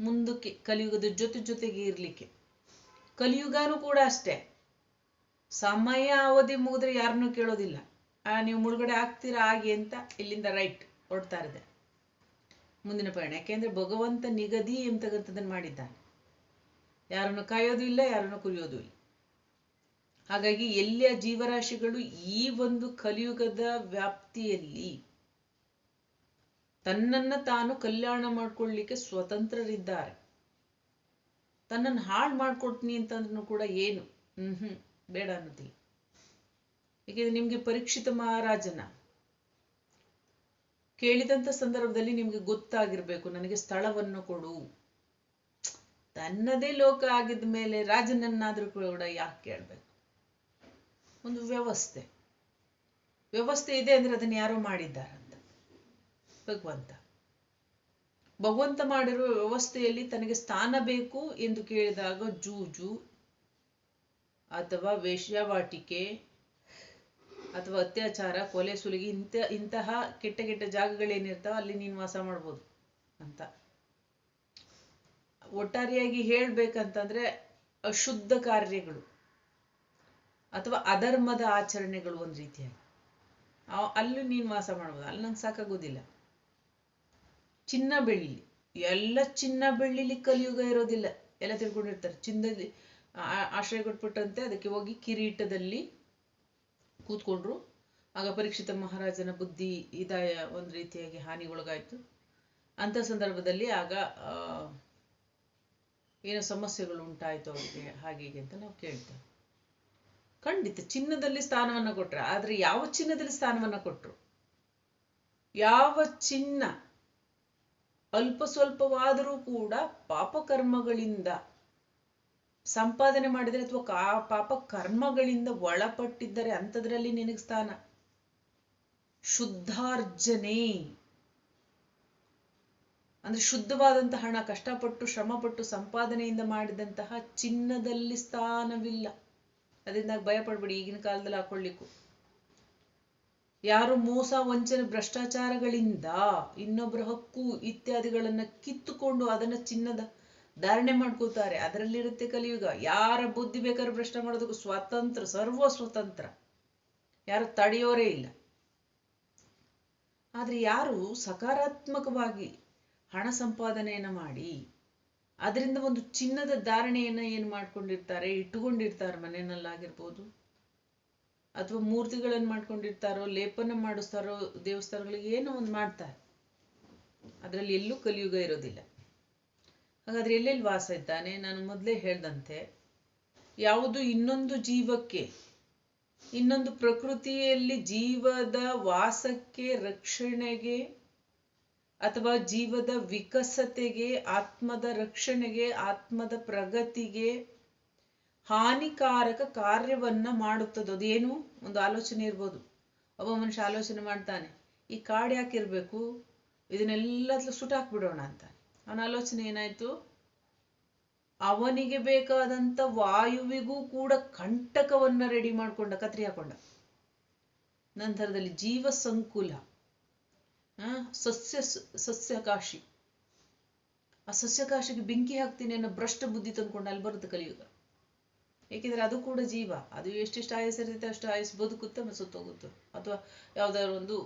ಮುಂದಕ್ಕೆ ಕಲಿಯುಗದ ಜೊತೆ ಜೊತೆಗೆ ಇರ್ಲಿಕ್ಕೆ. ಕಲಿಯುಗನೂ ಕೂಡ ಅಷ್ಟೇ. ಸಮಯ ಅವಧಿ ಮುಗಿದ್ರೆ ಯಾರನ್ನೂ ಕೇಳೋದಿಲ್ಲ. ನೀವು ಮುಳುಗಡೆ ಆಗ್ತೀರಾ, ಹಾಗೆ ಅಂತ ಇಲ್ಲಿಂದ ರೈಟ್ ಹೊರಡ್ತಾ ಇದೆ ಮುಂದಿನ ಪಯಣ. ಯಾಕೆಂದ್ರೆ ಭಗವಂತ ನಿಗದಿ ಎಂತಕ್ಕಂಥದ್ದನ್ನು ಮಾಡಿದ್ದಾನೆ. ಯಾರನ್ನು ಕಾಯೋದು ಇಲ್ಲ, ಯಾರನ್ನು ಕುರಿಯೋದು ಇಲ್ಲ. ಹಾಗಾಗಿ ಎಲ್ಲಿಯ ಜೀವರಾಶಿಗಳು ಈ ಒಂದು ಕಲಿಯುಗದ ವ್ಯಾಪ್ತಿಯಲ್ಲಿ ತನ್ನನ್ನ ತಾನು ಕಲ್ಯಾಣ ಮಾಡ್ಕೊಳ್ಳಿಕ್ಕೆ ಸ್ವತಂತ್ರರಿದ್ದಾರೆ. ತನ್ನನ್ನು ಹಾಳು ಮಾಡ್ಕೊಡ್ತೀನಿ ಅಂತಂದ್ರೂ ಕೂಡ ಏನು? ಹ್ಮ್ ಹ್ಮ್ ಬೇಡ ಅನ್ನೋದಿಲ್ಲ. ಏಕೆಂದ್ರೆ ನಿಮ್ಗೆ ಪರೀಕ್ಷಿತ ಮಹಾರಾಜನ ಕೇಳಿದಂತ ಸಂದರ್ಭದಲ್ಲಿ ನಿಮ್ಗೆ ಗೊತ್ತಾಗಿರ್ಬೇಕು, ನನಗೆ ಸ್ಥಳವನ್ನು ಕೊಡು. ತನ್ನದೇ ಲೋಕ ಆಗಿದ ಮೇಲೆ ರಾಜನನ್ನಾದ್ರೂ ಕೂಡ ಯಾಕೆ ಕೇಳ್ಬೇಕು? ಒಂದು ವ್ಯವಸ್ಥೆ. ವ್ಯವಸ್ಥೆ ಇದೆ ಅಂದ್ರೆ ಅದನ್ನ ಯಾರೋ ಮಾಡಿದ್ದಾರಂತ. ಭಗವಂತ. ಭಗವಂತ ಮಾಡಿರುವ ವ್ಯವಸ್ಥೆಯಲ್ಲಿ ತನಗೆ ಸ್ಥಾನ ಬೇಕು ಎಂದು ಕೇಳಿದಾಗ ಜೂಜು ಅಥವಾ ವೇಶ್ಯಾವಾಟಿಕೆ ಅಥವಾ ಅತ್ಯಾಚಾರ, ಕೊಲೆ, ಸುಲಿಗೆ ಇಂಥ ಇಂತಹ ಕೆಟ್ಟ ಕೆಟ್ಟ ಜಾಗಗಳೇನಿರ್ತಾವ ಅಲ್ಲಿ ನೀನು ವಾಸ ಮಾಡ್ಬೋದು ಅಂತ. ಒಟ್ಟಾರೆಯಾಗಿ ಹೇಳ್ಬೇಕಂತಂದ್ರೆ ಅಶುದ್ಧ ಕಾರ್ಯಗಳು ಅಥವಾ ಅಧರ್ಮದ ಆಚರಣೆಗಳು ಒಂದು ರೀತಿಯಾಗಿ. ಅಲ್ಲಿ ನೀನು ವಾಸ ಮಾಡ್ಬೋದು, ಅಲ್ಲಿ ನಂಗೆ ಸಾಕಾಗೋದಿಲ್ಲ. ಚಿನ್ನ ಬೆಳ್ಳಿ ಎಲ್ಲ ಚಿನ್ನ ಬೆಳ್ಳಿಲಿ ಕಲಿಯುಗ ಇರೋದಿಲ್ಲ. ಎಲ್ಲ ತಿಳ್ಕೊಂಡಿರ್ತಾರೆ. ಚಿನ್ನದಲ್ಲಿ ಆಶ್ರಯ ಕೊಟ್ಬಿಟ್ಟಂತೆ ಅದಕ್ಕೆ ಹೋಗಿ ಕಿರೀಟದಲ್ಲಿ ಕೂತ್ಕೊಂಡ್ರು. ಆಗ ಪರೀಕ್ಷಿತ ಮಹಾರಾಜನ ಬುದ್ಧಿ ಇದಾಯ ಒಂದು ರೀತಿಯಾಗಿ ಹಾನಿಗೊಳಗಾಯ್ತು. ಅಂತ ಸಂದರ್ಭದಲ್ಲಿ ಆಗ ಏನೋ ಸಮಸ್ಯೆಗಳು ಉಂಟಾಯ್ತು ಅವರಿಗೆ. ಹಾಗೆ ಅಂತ ನಾವು ಕೇಳ್ತೇವೆ. ಖಂಡಿತ ಚಿನ್ನದಲ್ಲಿ ಸ್ಥಾನವನ್ನ ಕೊಟ್ರೆ, ಆದ್ರೆ ಯಾವ ಚಿನ್ನದಲ್ಲಿ ಸ್ಥಾನವನ್ನ ಕೊಟ್ರು? ಯಾವ ಚಿನ್ನ? ಅಲ್ಪ ಸ್ವಲ್ಪವಾದರೂ ಕೂಡ ಪಾಪಕರ್ಮಗಳಿಂದ ಸಂಪಾದನೆ ಮಾಡಿದರೆ ಅಥವಾ ಕಾ ಪಾಪ ಕರ್ಮಗಳಿಂದ ಒಳಪಟ್ಟಿದ್ದರೆ ಅಂಥದ್ರಲ್ಲಿ ನಿನಗೆ ಸ್ಥಾನ. ಶುದ್ಧಾರ್ಜನೆ. ಅಂದ್ರೆ ಶುದ್ಧವಾದಂತಹ ಹಣ, ಕಷ್ಟಪಟ್ಟು, ಶ್ರಮಪಟ್ಟು ಸಂಪಾದನೆಯಿಂದ ಮಾಡಿದಂತಹ ಚಿನ್ನದಲ್ಲಿ ಸ್ಥಾನವಿಲ್ಲ. ಅದರಿಂದ ಭಯ ಪಡ್ಬೇಡಿ ಈಗಿನ ಕಾಲದಲ್ಲಿ ಹಾಕೊಳ್ಳಿಕ್ಕೂ. ಯಾರು ಮೋಸ ವಂಚನೆ ಭ್ರಷ್ಟಾಚಾರಗಳಿಂದ ಇನ್ನೊಬ್ಬರ ಹಕ್ಕು ಇತ್ಯಾದಿಗಳನ್ನ ಕಿತ್ತುಕೊಂಡು ಅದನ್ನ ಚಿನ್ನದ ಧಾರಣೆ ಮಾಡ್ಕೋತಾರೆ ಅದರಲ್ಲಿರುತ್ತೆ ಕಲಿಯುಗ. ಯಾರ ಬುದ್ಧಿ ಬೇಕಾದ್ರೂ ಭ್ರಷ್ಟ ಮಾಡೋದಕ್ಕೂ ಸ್ವತಂತ್ರ, ಸರ್ವ ಸ್ವತಂತ್ರ. ಯಾರು ತಡೆಯೋರೇ ಇಲ್ಲ. ಆದ್ರೆ ಯಾರು ಸಕಾರಾತ್ಮಕವಾಗಿ ಹಣ ಸಂಪಾದನೆಯನ್ನ ಮಾಡಿ, ಅದರಿಂದ ಒಂದು ಚಿನ್ನದ ಧಾರಣೆಯನ್ನ ಏನ್ ಮಾಡ್ಕೊಂಡಿರ್ತಾರೆ, ಇಟ್ಟುಕೊಂಡಿರ್ತಾರೆ ಮನೆಯಲ್ಲಾಗಿರ್ಬೋದು. ಅಥವಾ ಮೂರ್ತಿಗಳನ್ನು ಮಾಡ್ಕೊಂಡಿರ್ತಾರೋ, ಲೇಪನ ಮಾಡಿಸ್ತಾರೋ ದೇವಸ್ಥಾನಗಳಿಗೆ ಏನೋ ಒಂದು ಮಾಡ್ತಾರೆ. ಅದರಲ್ಲಿ ಎಲ್ಲೂ ಕಲಿಯುಗ ಇರೋದಿಲ್ಲ. ಹಾಗಾದ್ರೆ ಎಲ್ಲೆಲ್ಲಿ ವಾಸ ಇದ್ದಾನೆ? ನಾನು ಮೊದಲೇ ಹೇಳ್ದಂತೆ, ಯಾವುದು ಇನ್ನೊಂದು ಜೀವಕ್ಕೆ, ಇನ್ನೊಂದು ಪ್ರಕೃತಿಯಲ್ಲಿ ಜೀವದ ವಾಸಕ್ಕೆ ರಕ್ಷಣೆಗೆ ಅಥವಾ ಜೀವದ ವಿಕಸತೆಗೆ, ಆತ್ಮದ ರಕ್ಷಣೆಗೆ, ಆತ್ಮದ ಪ್ರಗತಿಗೆ ಹಾನಿಕಾರಕ ಕಾರ್ಯವನ್ನ ಮಾಡುತ್ತದೆ. ಅದೇನು? ಒಂದು ಆಲೋಚನೆ ಇರ್ಬೋದು. ಒಬ್ಬ ಮನುಷ್ಯ ಆಲೋಚನೆ ಮಾಡ್ತಾನೆ. ಈ ಕಾಡು ಯಾಕಿರ್ಬೇಕು? ಇದನ್ನೆಲ್ಲ ಸುಟಾಕ್ಬಿಡೋಣ ಅಂತ. ಅವನ ಆಲೋಚನೆ ಏನಾಯ್ತು? ಅವನಿಗೆ ಬೇಕಾದಂತ ವಾಯುವಿಗೂ ಕೂಡ ಕಂಟಕವನ್ನ ರೆಡಿ ಮಾಡ್ಕೊಂಡ, ಕತ್ರಿ ಹಾಕೊಂಡ. ನಂತರದಲ್ಲಿ ಜೀವ ಸಂಕುಲ. ಸಸ್ಯ ಸಸ್ಯಕಾಶಿ. ಆ ಸಸ್ಯಕಾಶಿಗೆ ಬೆಂಕಿ ಹಾಕ್ತೀನಿ ಅನ್ನೋ ಭ್ರಷ್ಟ ಬುದ್ಧಿ ತಂದ್ಕೊಂಡು ಅಲ್ಲಿ ಬರುತ್ತೆ ಕಲಿಯುಗ. ಏಕೆಂದ್ರೆ ಅದು ಕೂಡ ಜೀವ. ಅದು ಎಷ್ಟೆಷ್ಟು ಆಯಸ್ ಇರ್ತೈತೆ ಅಷ್ಟು ಆಯಸ್ ಬದುಕುತ್ತೆ ಮತ್ತೆ ಸುತ್ತೋಗುತ್ತೆ. ಅಥವಾ ಯಾವ್ದಾದ್ರು ಒಂದು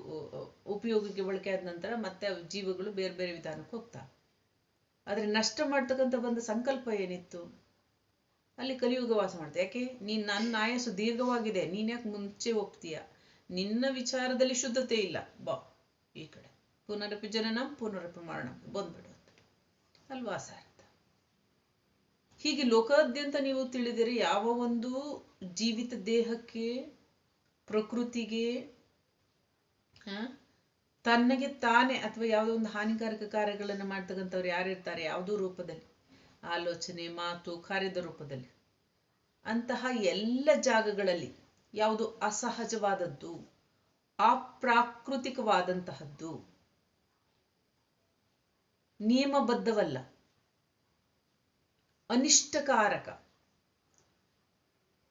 ಉಪಯೋಗಕ್ಕೆ ಬಳಕೆ ಆದ ನಂತರ ಮತ್ತೆ ಜೀವಗಳು ಬೇರೆ ಬೇರೆ ವಿಧಾನಕ್ಕೆ ಹೋಗ್ತಾ. ಆದ್ರೆ ನಷ್ಟ ಮಾಡ್ತಕ್ಕಂಥ ಬಂದ ಸಂಕಲ್ಪ ಏನಿತ್ತು? ಅಲ್ಲಿ ಕಲಿಯುಗ ವಾಸ ಮಾಡ್ತಾ. ಯಾಕೆ? ನೀನ್ ನನ್ನ ಆಯಸ್ಸು ದೀರ್ಘವಾಗಿದೆ. ನೀನ್ ಯಾಕೆ ಮುಂಚೆ ಹೋಗ್ತೀಯ ನಿನ್ನ ವಿಚಾರದಲ್ಲಿ ಶುದ್ಧತೆ ಇಲ್ಲ. ಬಾ, ಈ ಕಡೆ. ಪುನರಪಿ ಜನನ, ಪುನರಪಿ ಮರಣ. ಬಂದ್ಬಿಡು ಅಂತ. ಸರ್? ಹೀಗೆ ಲೋಕಾದ್ಯಂತ ನೀವು ತಿಳಿದರೆ, ಯಾವ ಒಂದು ಜೀವಿತ ದೇಹಕ್ಕೆ, ಪ್ರಕೃತಿಗೆ ತನ್ನಗೆ ತಾನೇ ಅಥವಾ ಯಾವುದೋ ಒಂದು ಹಾನಿಕಾರಕ ಕಾರ್ಯಗಳನ್ನು ಮಾಡ್ತಕ್ಕಂಥವ್ರು ಯಾರಿರ್ತಾರೆ ಯಾವುದೋ ರೂಪದಲ್ಲಿ. ಆಲೋಚನೆ, ಮಾತು, ಕಾರ್ಯದ ರೂಪದಲ್ಲಿ. ಅಂತಹ ಎಲ್ಲ ಜಾಗಗಳಲ್ಲಿ ಯಾವುದು ಅಸಹಜವಾದದ್ದು, ಅಪ್ರಾಕೃತಿಕವಾದಂತಹದ್ದು, ನಿಯಮಬದ್ಧವಲ್ಲ. ಅನಿಷ್ಟಕಾರಕ.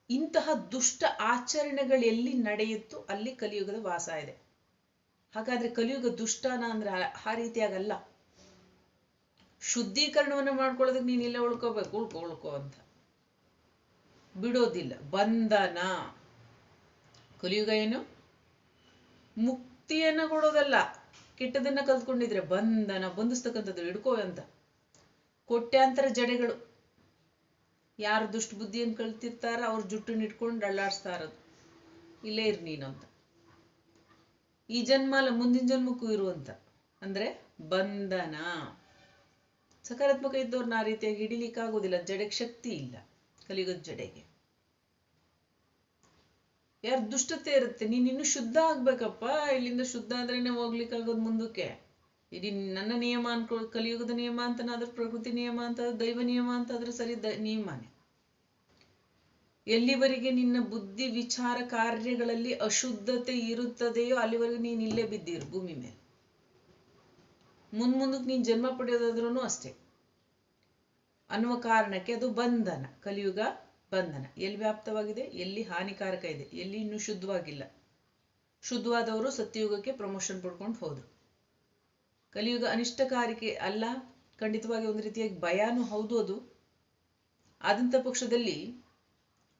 ಇಂತಹ ದುಷ್ಟ ಆಚರಣೆಗಳು ಎಲ್ಲಿ ನಡೆಯುತ್ತೋ ಅಲ್ಲಿ ಕಲಿಯುಗದ ವಾಸ ಇದೆ. ಹಾಗಾದ್ರೆ ಕಲಿಯುಗ ದುಷ್ಟನ ಅಂದ್ರೆ ಆ ರೀತಿಯಾಗಲ್ಲ. ಶುದ್ಧೀಕರಣವನ್ನು ಮಾಡ್ಕೊಳ್ಳೋದಕ್ಕೆ ನೀನೆಲ್ಲ ಇಲ್ಲೇ ಉಳ್ಕೋಬೇಕು, ಉಳ್ಕೊ, ಉಳ್ಕೋ ಅಂತ. ಬಿಡೋದಿಲ್ಲ, ಬಂಧನ. ಕಲಿಯುಗ ಏನು? ಮುಕ್ತಿಯನ್ನ ಕೊಡೋದಲ್ಲ. ಕೆಟ್ಟದನ್ನ ಕಲ್ತ್ಕೊಂಡಿದ್ರೆ ಬಂಧನ, ಬಂಧಿಸ್ತಕ್ಕಂಥದ್ದು ಹಿಡ್ಕೋ ಅಂತ. ಕೋಟ್ಯಾಂತರ ಜಡೆಗಳು. ಯಾರು ದುಷ್ಟ ಬುದ್ಧಿಯನ್ನು ಕಲ್ತಿರ್ತಾರ ಅವ್ರ ಜುಟ್ಟನ್ನ ಇಟ್ಕೊಂಡು ಅಳ್ಳಾಡಿಸ್ತಾ ಇಲ್ಲೇ ಇರ್ ನೀನು ಅಂತ. ಈ ಜನ್ಮ ಅಲ್ಲ, ಮುಂದಿನ ಜನ್ಮಕ್ಕೂ ಇರುವಂತ ಅಂದ್ರೆ ಬಂಧನ. ಸಕಾರಾತ್ಮಕ ಇದ್ದವ್ರನ್ನ ಆ ರೀತಿಯಾಗಿ ಹಿಡಿಲಿಕ್ಕಾಗೋದಿಲ್ಲ ಜಡೆಗೆ ಶಕ್ತಿ ಇಲ್ಲ ಕಲಿಯುಗದ ಜಡೆಗೆ. ಯಾರು ದುಷ್ಟತೆ ಇರುತ್ತೆ, ನೀನ್ ಇನ್ನು ಶುದ್ಧ ಆಗ್ಬೇಕಪ್ಪ. ಇಲ್ಲಿಂದ ಶುದ್ಧ ಆದ್ರೇನೆ ಹೋಗ್ಲಿಕ್ಕಾಗೋದು ಮುಂದಕ್ಕೆ. ಇಡೀ ನನ್ನ ನಿಯಮ ಅನ್ಕೊ, ಕಲಿಯುಗದ ನಿಯಮ ಅಂತನಾದ್ರೆ ಪ್ರಕೃತಿ ನಿಯಮ ಅಂತ, ದೈವ ನಿಯಮ ಅಂತಾದ್ರೆ ಸರಿ ದ, ನಿಯಮನೇ. ಎಲ್ಲಿವರೆಗೆ ನಿನ್ನ ಬುದ್ಧಿ ವಿಚಾರ ಕಾರ್ಯಗಳಲ್ಲಿ ಅಶುದ್ಧತೆ ಇರುತ್ತದೆಯೋ ಅಲ್ಲಿವರೆಗೆ ನೀನ್ ಇಲ್ಲೇ ಬಿದ್ದಿರು ಭೂಮಿ ಮೇಲೆ. ಮುಂದ್ ಮುಂದಕ್ಕೆ ನೀನ್ ಜನ್ಮ ಪಡೆಯೋದಾದ್ರೂ ಅಷ್ಟೇ. ಅನ್ನುವ ಕಾರಣಕ್ಕೆ ಅದು ಬಂಧನ, ಕಲಿಯುಗ ಬಂಧನ. ಎಲ್ಲಿ ವ್ಯಾಪ್ತವಾಗಿದೆ? ಎಲ್ಲಿ ಹಾನಿಕಾರಕ ಇದೆ? ಎಲ್ಲಿ ಇನ್ನೂ ಶುದ್ಧವಾಗಿಲ್ಲ? ಶುದ್ಧವಾದವರು ಸತ್ಯಯುಗಕ್ಕೆ ಪ್ರಮೋಷನ್ ಪಡ್ಕೊಂಡು ಹೋದ್ರು. ಕಲಿಯುಗ ಅನಿಷ್ಟಕಾರಿಕೆ ಅಲ್ಲ, ಖಂಡಿತವಾಗಿ ಒಂದು ರೀತಿಯಾಗಿ ಭಯನೂ ಹೌದು ಅದು. ಆದಂತ ಪಕ್ಷದಲ್ಲಿ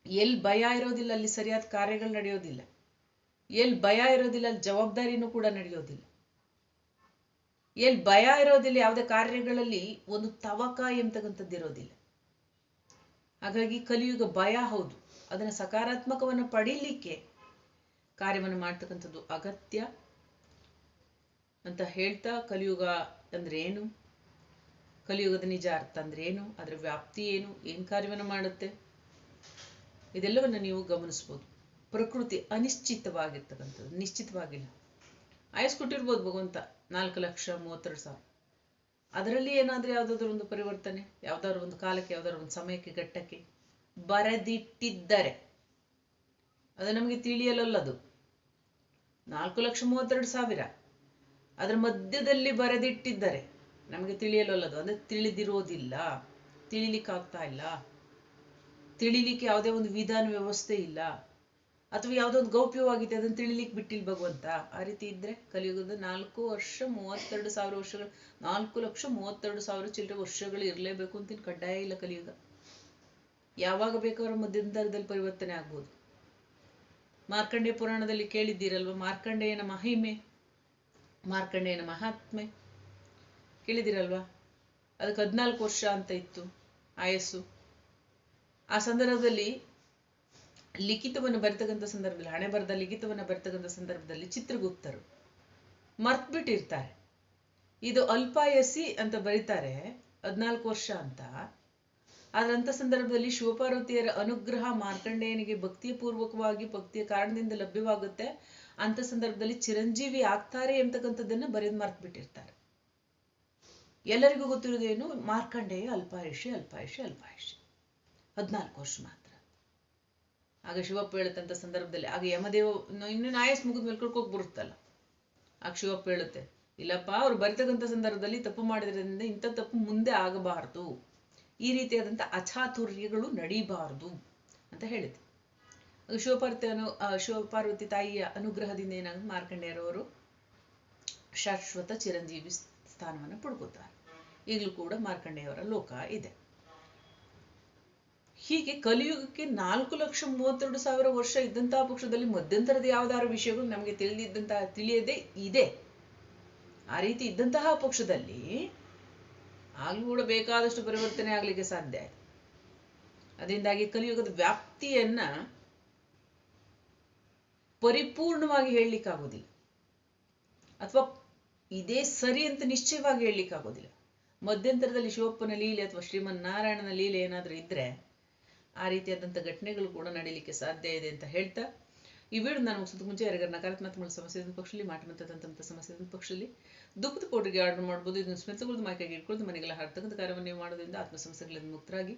ಎಲ್ಲಿ ಭಯ ಇರೋದಿಲ್ಲ, ಅಲ್ಲಿ ಸರಿಯಾದ ಕಾರ್ಯಗಳು ನಡೆಯೋದಿಲ್ಲ. ಎಲ್ಲಿ ಭಯ ಇರೋದಿಲ್ಲ, ಅಲ್ಲಿ ಜವಾಬ್ದಾರಿನೂ ಕೂಡ ನಡೆಯೋದಿಲ್ಲ. ಎಲ್ಲಿ ಭಯ ಇರೋದಿಲ್ಲ, ಯಾವುದೇ ಕಾರ್ಯಗಳಲ್ಲಿ ಒಂದು ತವಕ ಎಂಬತಕ್ಕಂಥದ್ದು ಇರೋದಿಲ್ಲ. ಹಾಗಾಗಿ ಕಲಿಯುಗ ಭಯ ಹೌದು. ಅದನ್ನ ಸಕಾರಾತ್ಮಕವನ್ನು ಪಡೀಲಿಕ್ಕೆ ಕಾರ್ಯವನ್ನು ಮಾಡ್ತಕ್ಕಂಥದ್ದು ಅಗತ್ಯ. ಅಂತ ಹೇಳ್ತಾ ಕಲಿಯುಗ ಅಂದ್ರೆ ಏನು ಕಲಿಯುಗದ ನಿಜ ಅರ್ಥ ಅಂದ್ರೆ ಏನು ಅದರ ವ್ಯಾಪ್ತಿ ಏನು? ಏನ್ ಕಾರ್ಯವನ್ನು ಮಾಡುತ್ತೆ? ಇದೆಲ್ಲವನ್ನ ನೀವು ಗಮನಿಸ್ಬೋದು. ಪ್ರಕೃತಿ ಅನಿಶ್ಚಿತವಾಗಿರ್ತಕ್ಕಂಥದ್ದು. ನಿಶ್ಚಿತವಾಗಿಲ್ಲ. ಆಯಸ್ ಕೊಟ್ಟಿರ್ಬೋದು ಭಗವಂತ. ನಾಲ್ಕು ಲಕ್ಷ ಮೂವತ್ತೆರಡು ಸಾವಿರ. ಅದರಲ್ಲಿ ಏನಾದ್ರೂ ಯಾವ್ದಾದ್ರು ಒಂದು ಪರಿವರ್ತನೆ? ಯಾವ್ದಾದ್ರು ಒಂದು ಕಾಲಕ್ಕೆ, ಯಾವ್ದಾದ್ರು ಒಂದು ಸಮಯಕ್ಕೆ, ಘಟ್ಟಕ್ಕೆ ಬರೆದಿಟ್ಟಿದ್ದರೆ. ಅದು ನಮಗೆ ತಿಳಿಯಲಲ್ಲದು. ನಾಲ್ಕು ಲಕ್ಷ ಮೂವತ್ತೆರಡು ಸಾವಿರ. ಅದರ ಮಧ್ಯದಲ್ಲಿ ಬರೆದಿಟ್ಟಿದ್ದಾರೆ. ನಮಗೆ ತಿಳಿಯಲಲ್ಲದು. ಅಂದ್ರೆ ತಿಳಿದಿರೋದಿಲ್ಲ. ತಿಳಿಲಿಕ್ಕಾಗ್ತಾ ಇಲ್ಲ. ತಿಳಿಲಿಕ್ಕೆ ಯಾವುದೇ ಒಂದು ವಿಧಾನ ವ್ಯವಸ್ಥೆ ಇಲ್ಲ. ಅಥವಾ ಯಾವುದೋ ಒಂದು ಗೌಪ್ಯವಾಗಿದೆ, ಅದನ್ನು ತಿಳಿಲಿಕ್ಕೆ ಬಿಟ್ಟಿಲ್ಲ ಭಗವಂತ. ಆ ರೀತಿ ಇದ್ರೆ ಕಲಿಯುಗದ ನಾಲ್ಕು ವರ್ಷ, ಮೂವತ್ತೆರಡು ಸಾವಿರ ವರ್ಷಗಳು, ನಾಲ್ಕು ಲಕ್ಷ, ಮೂವತ್ತೆರಡು ಸಾವಿರ ಚಿಲ್ಲರೆ ವರ್ಷಗಳು ಇರಲೇಬೇಕು ಅಂತ ಕಡ್ಡಾಯ ಇಲ್ಲ ಕಲಿಯುಗ. ಯಾವಾಗ ಬೇಕಾದ್ರೂ ಮಧ್ಯಂತರದಲ್ಲಿ ಪರಿವರ್ತನೆ ಆಗ್ಬೋದು. ಮಾರ್ಕಂಡೇಯ ಪುರಾಣದಲ್ಲಿ ಕೇಳಿದ್ದೀರಲ್ವ? ಮಾರ್ಕಂಡೇಯನ ಮಹಿಮೆ. ಮಾರ್ಕಂಡೇಯನ ಮಹಾತ್ಮೆ ಕೇಳಿದಿರಲ್ವಾ? ಅದಕ್ಕೆ ಹದಿನಾಲ್ಕು ವರ್ಷ ಅಂತ ಇತ್ತು ಆಯಸ್ಸು. ಆ ಸಂದರ್ಭದಲ್ಲಿ ಲಿಖಿತವನ್ನು ಬರೆತಕ್ಕಂಥ ಸಂದರ್ಭದಲ್ಲಿ, ಹಣೆ ಬರೆದ ಲಿಖಿತವನ್ನು ಬರ್ತಕ್ಕಂಥ ಸಂದರ್ಭದಲ್ಲಿ ಚಿತ್ರಗುಪ್ತರು ಮರ್ತ್ಬಿಟ್ಟಿರ್ತಾರೆ. ಇದು ಅಲ್ಪಾಯಸಿ ಅಂತ ಬರೀತಾರೆ, ಹದಿನಾಲ್ಕು ವರ್ಷ ಅಂತ. ಆದ್ರಂಥ ಸಂದರ್ಭದಲ್ಲಿ ಶಿವಪಾರ್ವತಿಯರ ಅನುಗ್ರಹ ಮಾರ್ಕಂಡೇಯನಿಗೆ ಭಕ್ತಿಯ ಪೂರ್ವಕವಾಗಿ ಭಕ್ತಿಯ ಕಾರಣದಿಂದ ಲಭ್ಯವಾಗುತ್ತೆ. ಅಂತ ಸಂದರ್ಭದಲ್ಲಿ ಚಿರಂಜೀವಿ ಆಗ್ತಾರೆ ಎಂತಕ್ಕಂಥದ್ದನ್ನ ಬರೆದು ಮಾರ್ಕ್ ಬಿಟ್ಟಿರ್ತಾರೆ ಎಲ್ಲರಿಗೂ ಗೊತ್ತಿರೋದೇನು? ಮಾರ್ಕಂಡೇಯ ಅಲ್ಪಾಯುಷಿ ಅಲ್ಪಾಯುಷಿ ಅಲ್ಪಾಯುಷಿ ಹದಿನಾಲ್ಕು ವರ್ಷ ಮಾತ್ರ. ಆಗ ಶಿವಪ್ಪ ಹೇಳುತ್ತಂತ ಸಂದರ್ಭದಲ್ಲಿ, ಆಗ ಯಮದೇವ ಇನ್ನು ನಾಯಸ್ ಮುಗಿದ ಮೇಲೆ ಕರ್ಕೋಕ್ ಬರುತ್ತಲ್ಲ ಆಗ ಶಿವಪ್ಪ ಹೇಳುತ್ತೆ, ಇಲ್ಲಪ್ಪ, ಅವ್ರು ಬರಿತಕ್ಕಂಥ ಸಂದರ್ಭದಲ್ಲಿ ತಪ್ಪು ಮಾಡಿದ್ರಿಂದ ಇಂಥ ತಪ್ಪು ಮುಂದೆ ಆಗಬಾರದು. ಈ ರೀತಿಯಾದಂಥ ಅಚಾತುರ್ಯಗಳು ನಡೀಬಾರದು ಅಂತ ಹೇಳಿದೆ ಆಗ ಶಿವಪಾರ್ವತಿ ಅನು ಆ, ಶಿವಪಾರ್ವತಿ ತಾಯಿಯ ಅನುಗ್ರಹದಿಂದ ಏನಾಗ ಮಾರ್ಕಂಡೇಯರವರು ಶಾಶ್ವತ ಚಿರಂಜೀವಿ ಸ್ಥಾನವನ್ನು ಪಡ್ಕೋತಾರೆ. ಈಗಲೂ ಕೂಡ ಮಾರ್ಕಂಡೇಯವರ ಲೋಕ ಇದೆ. ಹೀಗೆ ಕಲಿಯುಗಕ್ಕೆ ನಾಲ್ಕು ಲಕ್ಷ ಮೂವತ್ತೆರಡು ಸಾವಿರ ವರ್ಷ ಇದ್ದಂತಹ ಪಕ್ಷದಲ್ಲಿ ಮಧ್ಯಂತರದ ಯಾವ್ದಾದ್ರು ವಿಷಯಗಳು ನಮಗೆ ತಿಳಿದಿದ್ದಂತಹ ತಿಳಿಯದೇ ಇದೆ. ಆ ರೀತಿ ಇದ್ದಂತಹ ಪಕ್ಷದಲ್ಲಿ ಆಗ್ಲೂ ಕೂಡ ಬೇಕಾದಷ್ಟು ಪರಿವರ್ತನೆ ಆಗ್ಲಿಕ್ಕೆ ಸಾಧ್ಯ ಆಯ್ತು. ಅದರಿಂದಾಗಿ ಕಲಿಯುಗದ ವ್ಯಾಪ್ತಿಯನ್ನ ಪರಿಪೂರ್ಣವಾಗಿ ಹೇಳಲಿಕ್ಕಾಗೋದಿಲ್ಲ. ಅಥವಾ ಇದೇ ಸರಿ ಅಂತ ನಿಶ್ಚಯವಾಗಿ ಹೇಳಲಿಕ್ಕಾಗೋದಿಲ್ಲ. ಮಧ್ಯಂತರದಲ್ಲಿ ಶಿವಪ್ಪನ ಲೀಲೆ ಅಥವಾ ಶ್ರೀಮನ್ ನಾರಾಯಣನ ಲೀಲೆ ಏನಾದರೂ ಇದ್ರೆ ಆ ರೀತಿಯಾದಂಥ ಘಟನೆಗಳು ಕೂಡ ನಡೀಲಿಕ್ಕೆ ಸಾಧ್ಯ ಇದೆ ಅಂತ ಹೇಳ್ತಾ ಈ ವಿಡಿಯೋ ನಾನು ಮುಗಿಸೋದು ಮುಂಚೆ ಯಾರಿಗಾರ ನಕಾರಾತ್ಮಕ ಸಮಸ್ಯೆ ಇದ್ದ ಪಕ್ಷದಲ್ಲಿ ಮಾಟಮಂತದಂತಹ ಸಮಸ್ಯೆ ಇದ್ದ ಪಕ್ಷದಲ್ಲಿ ದುಃಖದ ಪೌಡ್ರಿಗೆ ಆರ್ಡರ್ ಮಾಡ್ಬೋದು. ಇದನ್ನು ಸ್ಮೆತ್ತಗೊಳ್ದು ಮಾಯ್ಕಾಗಿ ಇಟ್ಕೊಳ್ಳೋದು ಮನೆಗೆಲ್ಲ ಹಾಡ್ತಕ್ಕಂಥ ಕಾರ್ಯವನ್ನು ನೀವು ಮಾಡೋದ್ರಿಂದ ಆತ್ಮ ಸಮಸ್ಯೆಗಳಿಂದ ಮುಕ್ತರಾಗಿ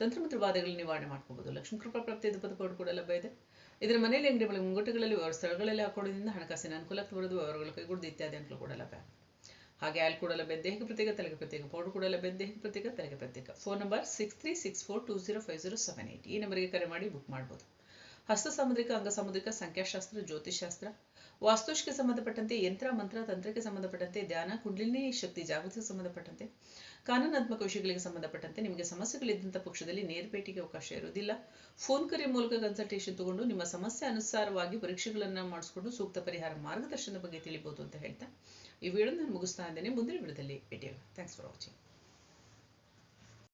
ತಂತ್ರಮಂತ್ರ ಬಾಧೆಗಳನ್ನು ನಿವಾರಣೆ ಮಾಡ್ಕೋಬಹುದು ಲಕ್ಷ್ಮೀ ಕೃಪಾ ಪ್ರಾಪ್ತಿ ಪದ ಪೌಡರ್ ಕೂಡ ಲಭ್ಯ ಇದೆ. ಇದರ ಮನೆಯಲ್ಲಿ ಅಂಗಡಿ ಬಳಿ ಮುಂಗಟ್ಟುಗಳಲ್ಲಿ ವ್ಯವಹಾರ ಸ್ಥಳಗಳಲ್ಲಿ ಹಾಕೊಳ್ಳೋದ್ರಿಂದ ಹಣಕಾಸಿನ ಅನುಕೂಲಕ್ಕೆ ಬರೋದು ವ್ಯವಹಾರಗಳು ಕೈಗೂಡದು ಇತ್ಯಾದಿ ಅನುಕೂಲ ಕೂಡ ಲಭ್ಯ. ಹಾಗೆ ಆಲ್ ಕೂಡ ಲಭ್ಯ. ದೇಹಕ್ಕೆ ಪ್ರತ್ಯೇಕ, ತಲೆಗೆ ಪ್ರತ್ಯೇಕ ಪೌಡರ್ ಕೂಡ ಲಭ್ಯ. ದೇಹಕ್ಕೆ ಪ್ರತ್ಯೇಕ, ತಲೆಗೆ ಪ್ರತ್ಯೇಕ. Phone number six three six four two zero five zero seven eight ಈ ನಂಬರ್ಗೆ ಕರೆ ಮಾಡಿ ಬುಕ್ ಮಾಡ್ಬೋದು. ಹಸ್ತ ಸಾಮುದ್ರಿಕ ಅಂಗ ಸಾಮುದ್ರಿಕ ಸಂಖ್ಯಾಶಾಸ್ತ್ರ ಜ್ಯೋತಿಷಾಸ್ತ್ರ ವಾಸ್ತುಶಕ್ಕೆ ಸಂಬಂಧಪಟ್ಟಂತೆ ಯಂತ್ರ, ಮಂತ್ರ, ತಂತ್ರಕ್ಕೆ ಸಂಬಂಧಪಟ್ಟಂತೆ ಧ್ಯಾನ, ಕುಂಡಲಿನಿ ಶಕ್ತಿ, ಜಾಗೃತಿಗೆ ಸಂಬಂಧಪಟ್ಟಂತೆ ಕಾನೂನಾತ್ಮಕ ವಿಷಯಗಳಿಗೆ ಸಂಬಂಧಪಟ್ಟಂತೆ ನಿಮಗೆ ಸಮಸ್ಯೆಗಳಿದ್ದಂಥ ಪಕ್ಷದಲ್ಲಿ ನೇರ ಭೇಟಿಗೆ ಅವಕಾಶ ಇರುವುದಿಲ್ಲ. ಫೋನ್ ಕರೆ ಮೂಲಕ ಕನ್ಸಲ್ಟೇಷನ್ ತಗೊಂಡು ನಿಮ್ಮ ಸಮಸ್ಯೆ ಅನುಸಾರವಾಗಿ ಪರೀಕ್ಷೆಗಳನ್ನು ಮಾಡಿಸ್ಕೊಂಡು ಸೂಕ್ತ ಪರಿಹಾರ ಮಾರ್ಗದರ್ಶನದ ಬಗ್ಗೆ ತಿಳಿಬಹುದು ಅಂತ ಹೇಳ್ತಾ ಈ ವಿಡಿಯೋ ನಾನು ಮುಗಿಸ್ತಾ ಇದ್ದೇನೆ. ಮುಂದಿನ ವಿಡಿಯೋದಲ್ಲಿ ಭೇಟಿಯಾಗ ಥ್ಯಾಂಕ್ಸ್ ಫಾರ್ ವಾಚಿಂಗ್